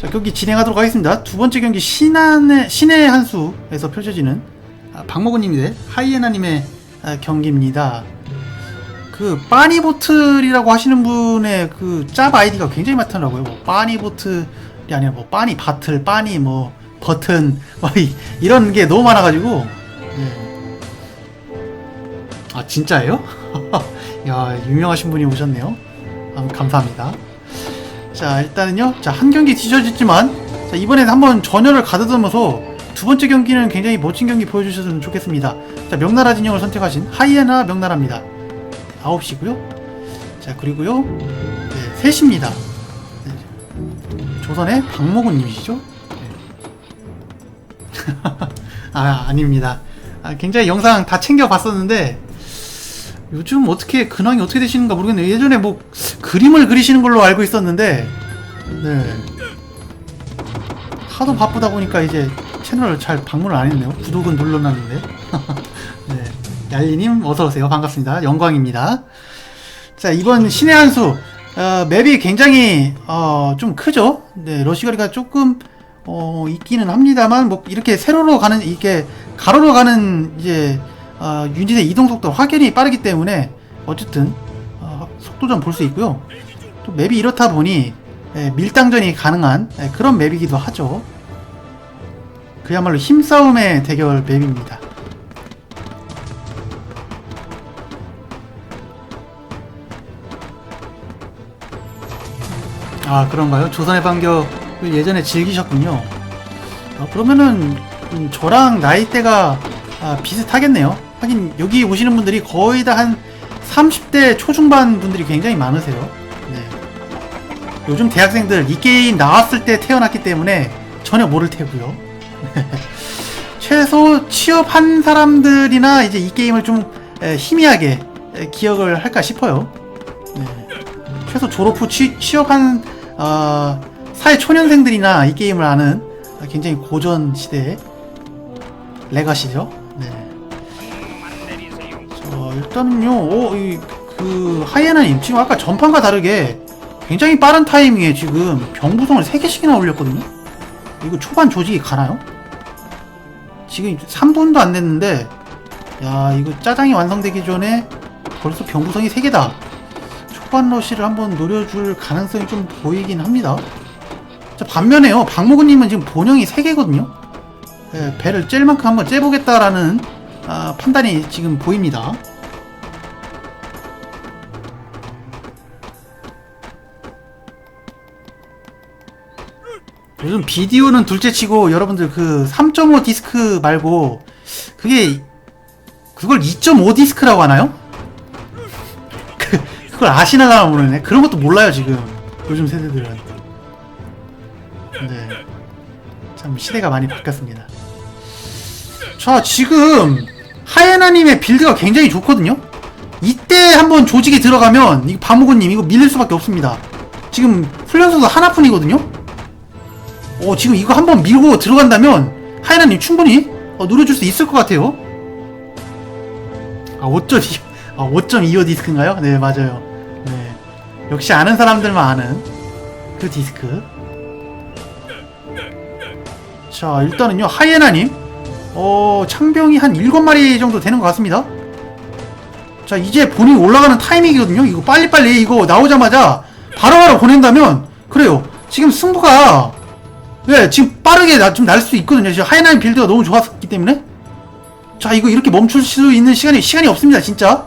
자, 경기 진행하도록 하겠습니다. 두 번째 경기 신한의, 신의 한수에서 펼쳐지는 아, 대 하이에나님의 아, 경기입니다. 그 빠니보틀이라고 하시는 분의 그 짭 아이디가 굉장히 많더라고요. 뭐 빠니보틀이 아니라 뭐 빠니 바틀, 빠니 뭐 버튼 뭐 이, 이런 게 너무 많아가지고 예. 아 진짜예요? 야 유명하신 분이 오셨네요. 아, 감사합니다. 자 일단은요. 자한 경기 뒤져졌지만 자 이번에는 한번 전열을 가다듬어서 두 번째 경기는 굉장히 멋진 경기 보여주셨으면 좋겠습니다. 자 명나라 진영을 선택하신 하이에나 명나라입니다. 9시고요. 자 그리고요. 네, 셋입니다. 네. 조선의 박모군님이시죠? 네. 아 아닙니다. 아, 굉장히 영상 다 챙겨 봤었는데 요즘 어떻게 근황이 어떻게 되시는가 모르겠네요. 예전에 뭐 그림을 그리시는 걸로 알고 있었는데 네 하도 바쁘다 보니까 이제 채널을 잘 방문을 안 했네요. 구독은 눌러놨는데 네 얄리님 어서 오세요. 반갑습니다. 영광입니다. 자 이번 신의 한수 어, 맵이 굉장히 어, 좀 크죠. 네 러시거리가 조금 어, 있기는 합니다만 뭐 이렇게 세로로 가는 이렇게 가로로 가는 이제 어, 유닛의 이동 속도 확연히 빠르기 때문에 어쨌든 어, 속도 좀볼수 있고요. 또 맵이 이렇다 보니 예, 밀당전이 가능한 예, 그런 맵이기도 하죠. 그야말로 힘싸움의 대결 맵입니다. 아 그런가요? 조선의 반격을 예전에 즐기셨군요. 아, 그러면은 음, 저랑 나이대가 아, 비슷하겠네요. 하긴 여기 오시는 분들이 거의 다 한 30대 초중반 분들이 굉장히 많으세요. 네. 요즘 대학생들 이 게임 나왔을 때 태어났기 때문에 전혀 모를 테고요. 최소 취업한 사람들이나 이제 이 게임을 좀 에, 희미하게 에, 기억을 할까 싶어요. 네. 최소 졸업 후 취, 취업한 어, 사회 초년생들이나 이 게임을 아는 굉장히 고전 시대의 레가시죠. 일단은요, 어, 이, 그, 하이에나님, 지금 아까 전판과 다르게 굉장히 빠른 타이밍에 지금 병부성을 3개씩이나 올렸거든요? 이거 초반 조직이 가나요? 지금 3분도 안 됐는데, 야, 이거 짜장이 완성되기 전에 벌써 병부성이 3개다. 초반 러시를 한번 노려줄 가능성이 좀 보이긴 합니다. 자, 반면에요, 박모근님은 지금 본영이 3개거든요? 예, 배를 찔 만큼 한번 째보겠다라는 아, 판단이 지금 보입니다. 요즘 비디오는 둘째치고 여러분들 그 3.5 디스크 말고 그게 그걸 2.5 디스크라고 하나요? 그 그걸 아시나 나 모르네. 그런 것도 몰라요 지금 요즘 세대들은. 네. 참 시대가 많이 바뀌었습니다. 자 지금 하예나님의 빌드가 굉장히 좋거든요 이때 한번 조직이 들어가면 이 바무고님 이거 밀릴 수밖에 없습니다 지금 훈련소도 하나뿐이거든요 어 지금 이거 한번 밀고 들어간다면 하예나님 충분히 어, 노려줄 수 있을 것 같아요 아 5.2, 아 5.25 디스크인가요? 네 맞아요 네 역시 아는 사람들만 아는 그 디스크 자 일단은요 하예나님 어, 창병이 한 7마리 정도 되는 것 같습니다. 자, 이제 본인 올라가는 타이밍이거든요. 이거 빨리빨리 이거 나오자마자 바로바로 보낸다면, 그래요. 지금 승부가, 예, 지금 빠르게 좀날 수 있거든요. 지금 하이나인 빌드가 너무 좋았기 때문에. 자, 이거 이렇게 멈출 수 있는 시간이, 시간이 없습니다, 진짜.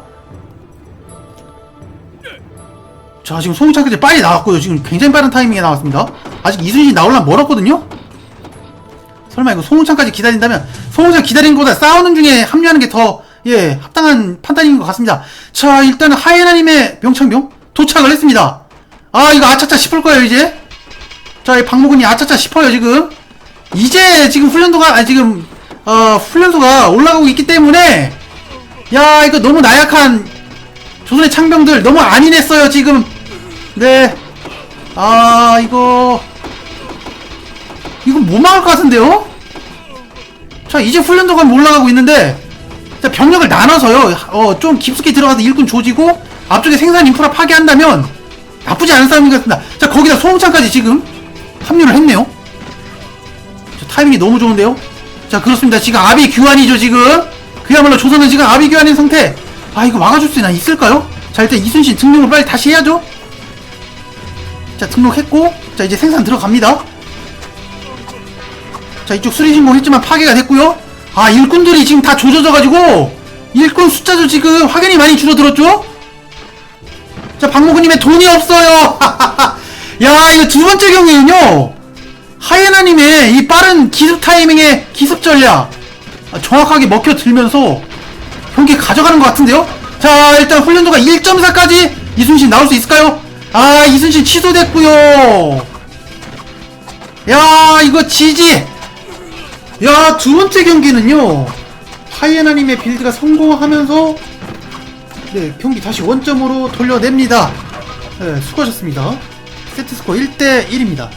자, 지금 송창까지 빨리 나왔고요. 지금 굉장히 빠른 타이밍에 나왔습니다. 아직 이순신 나올라 멀었거든요? 설마 이거 송우창까지 기다린다면 송우창 기다리는 것보다 싸우는 중에 합류하는 게 더 예 합당한 판단인 것 같습니다. 자 일단은 하이에나님의 명창병 도착을 했습니다. 아 이거 아차차 싶을 거예요 이제. 자 이 박모근이 아차차 싶어요 지금. 이제 지금 훈련도가 아 지금 어 훈련도가 올라가고 있기 때문에 야 이거 너무 나약한 조선의 창병들 너무 안인했어요 지금. 네. 아 이거 이건 못 막을 것 같은데요? 자 이제 훈련도가 올라가고 있는데 자 병력을 나눠서요 어 좀 깊숙이 들어가서 일꾼 조지고 앞쪽에 생산 인프라 파괴한다면 나쁘지 않은 싸움인 것 같습니다 자 거기다 소음창까지 지금 합류를 했네요. 자, 타이밍이 너무 좋은데요? 자, 그렇습니다. 지금 아비 규환이죠, 지금. 그야말로 조선은 지금 아비 규환인 상태. 아, 이거 막아줄 수 있나, 있을까요? 자, 일단 이순신 등록을 빨리 다시 해야죠. 자, 등록했고, 자, 이제 생산 들어갑니다. 자, 이쪽 수리 신공 했지만 파괴가 됐고요. 아, 일꾼들이 지금 다 조져져가지고, 일꾼 숫자도 지금 확연히 많이 줄어들었죠? 자, 박모구님의 돈이 없어요! 야, 이거 두 번째 경기는요, 하이에나님의 이 빠른 기습 타이밍의 기습 전략, 아, 정확하게 먹혀 들면서 경기 가져가는 것 같은데요? 자, 일단 훈련도가 1.4까지 이순신 나올 수 있을까요? 아, 이순신 취소됐고요 야, 이거 지지! 야, 두 번째 경기는요, 하이에나님의 빌드가 성공하면서, 네, 경기 다시 원점으로 돌려냅니다. 네, 수고하셨습니다. 세트 스코어 1대 1입니다.